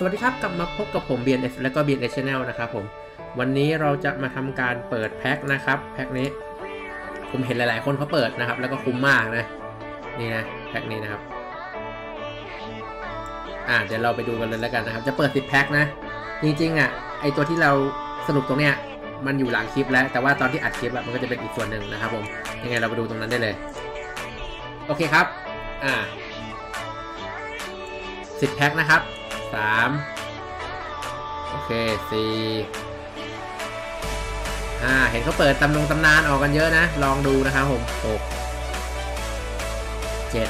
สวัสดีครับ กลับมาพบกับผม BNS และก็ BNS Channel นะครับผมวันนี้เราจะมาทำการเปิดแพ็คนะครับแพ็คนี้ ผมเห็นหลาย ๆ คนเขาเปิดนะครับ แล้วก็คุ้มมากนะ นี่นะแพ็คนี้นะครับ อ่าเดี๋ยวเราไปดูกันเลยแล้วกันนะครับ จะเปิด 10 แพ็คนะ จริง ๆ อะ ไอตัวที่เราสนุกตรงเนี้ยมันอยู่หลังคลิปแล้ว แต่ว่าตอนที่อัดคลิปอะมันก็จะเป็นอีกส่วนหนึ่งนะครับผมยังไงเราไปดูตรงนั้นได้เลย โอเคครับ อ่าสิบแพ็คนะครับ สามโอเคสี่ห้าเห็นเขาเปิดตำนงตำนานออกกันเยอะนะ ลองดูนะครับผมหกเจ็ด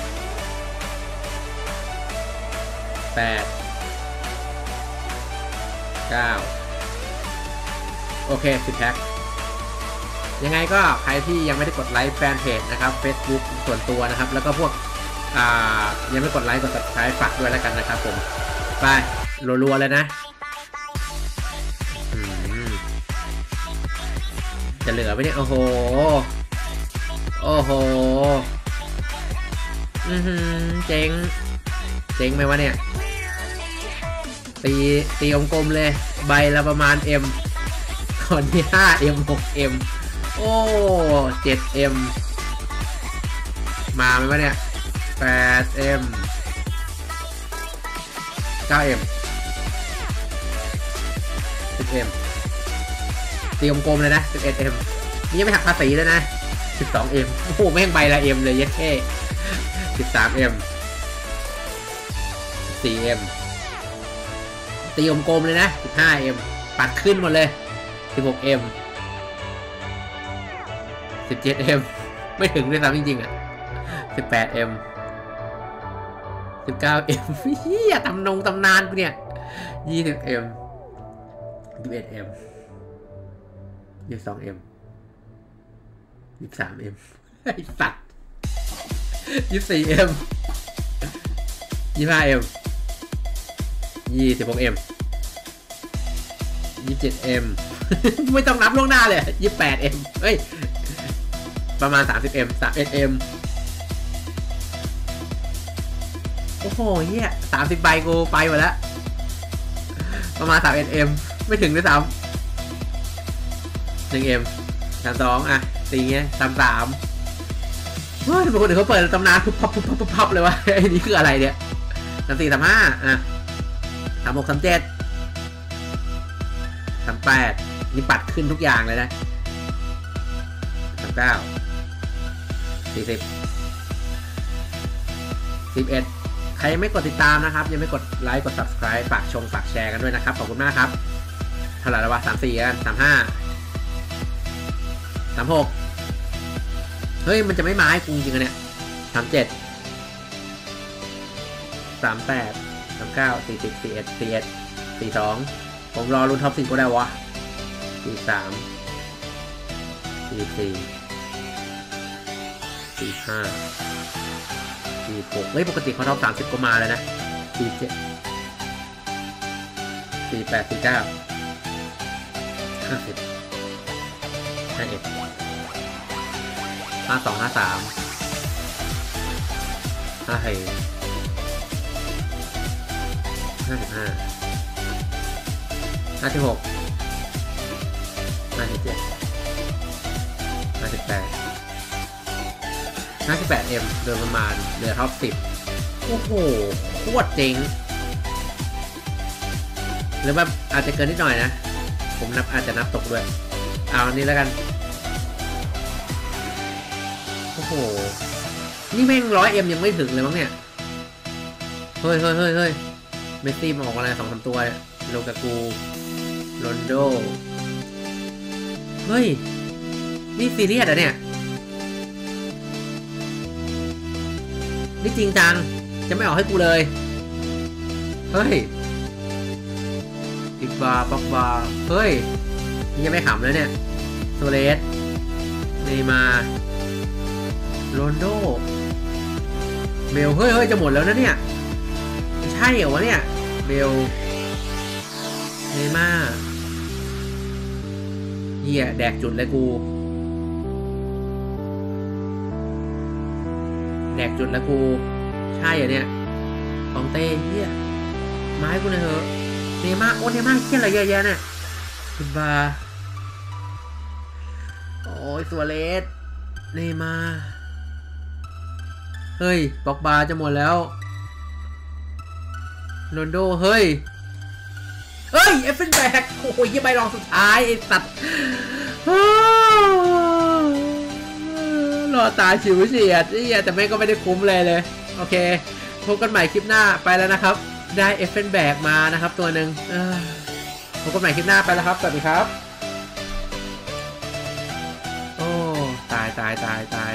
แปดเก้าโอเคสิแพ็คยังไงก็ใครที่ยังไม่ได้กดไลค์แฟนเพจนะครับ Facebook ส่วนตัวนะครับ แล้วก็พวกยังไม่กดไลค์กด subscribe ฝากด้วยแล้วกันนะครับผม ไปรัวๆเลยนะ จะเหลือไหมเนี่ย โอ้โห โอ้โห อือหือเจ๋ง เจ๋งไหมวะเนี่ย ตีตีองกลมเลย ใบละประมาณ M ตอนนี้ 5M 6M โอ้ 7M มาไหมวะเนี่ย 8M 9M 10M ตีกลมๆเลยนะ 11M นี่ยังไม่หักภาษีเลยนะ 12M โอ้โหแม่งใบละ M เลยเยัดแค่ 13M 4M ตีกลมๆเลยนะ 15M ปัดขึ้นหมดเลย 16M 17M ไม่ถึงด้วยซ้ำจริงๆอะ 18M 19M เฮียตำนงตำนานกูเนี่ย 20M 21M 22M 23M ไอ้สัตว์ 24M 25M 26M 27M ไม่ต้องนับล่วงหน้าเลย 28M เฮ้ย ประมาณ 30M 31M หเฮียสามสิบใบกูไปหมดแล้ว ประมาณสามเอ็มไม่ถึงด้วยซ้ำหนึ่งเอ็มสามสองอะตีเงี้ยสามสามเฮ้ยบางคนเขาเปิดตำนานพุบพับพุบพับพุบพับเลยวะไอ้นี่คืออะไรเนี่ยสามสี่สามห้าอะสามหกสามเจ็ดสามแปดนี่ปัดขึ้นทุกอย่างเลยนะสามเก้าสี่สิบสิบเอ็ด ใครยังไม่กดติดตามนะครับ ยังไม่กดไลค์กด subscribe ฝากชมฝากแชร์กันด้วยนะครับ ขอบคุณมากครับเท่าไหร่แล้ววะสามสี่กันสามห้าสามหกเฮ้ย มันจะไม่มาให้กูจริงๆเนี่ยสามเจ็ดสามแปดสามเก้าสี่สิบสี่เอ็ดสี่เอ็ดสี่สองผมรอรุ่นท็อปสิก็ได้วะสี่สามสี่สี่สี่ห้า สี่หกเฮ้ยปกติเขาท็อปสามสิบก็มาแล้วนะสี่เจ็ดสี่แปดสี่เก้าห้าสิบห้าเอ็ดห้าสองห้าสามห้าเฮห้าสิบห้าห้าสิบหกห้าสิบเจ็ดห้าสิบแปด 58M โดยประมาณเหลือท็อป 10 โอ้โห โคตรเจ๋งหรือว่าอาจจะเกินนิดหน่อยนะ ผมนับอาจจะนับตกด้วย เอาอันนี้แล้วกัน โอ้โห นี่แม่งร้อยเอ็มยังไม่ถึงเลยมั้งเนี่ย เฮ้ยเฮ้ยเฮ้ยเฮ้ยเมสซี่มาออกอะไรสองสามตัวโลกากูโรนโด เฮ้ย นี่ซีเรียสอะเนี่ย นี่จริงจัง จะไม่ออกให้กูเลย เฮ้ยอีกบาร์บักบาร์เฮ้ยนี่ยังไม่ขำแล้วเนี่ยโซเลสเนมาโรนโดเบลเฮ้ยเฮ้ยจะหมดแล้วนะเนี่ย ใช่เหรอวะเนี่ยเบลเนมาเหี้ยแดกจุดเลยกู แดกจุดแล้วกู ใช่เหรอเนี่ยของเต้เฮียไม้กูหน่อยเถอะเนม่าโอ้เนม่าเที่ยอะไรเยอะแยะเนี่ยคุณบาร์โอ้ยสัวเลสเนม่าเฮ้ยบอกบาร์จะหมดแล้วโรนโด เฮ้ย เฮ้ย เอฟเฟนแบกโอ้ยยี่ใบรองสุดท้าย ไอสัตว์ รอตายชิวเฉียดนี่แต่ไม่ก็ไม่ได้คุ้มเลยเลย โอเค พบกันใหม่คลิปหน้าไปแล้วนะครับ ได้เอฟเฟนแบกมานะครับ ตัวหนึ่งพบกันใหม่คลิปหน้าไปแล้วครับ สวัสดีครับ โอ้ ตายตายตายตาย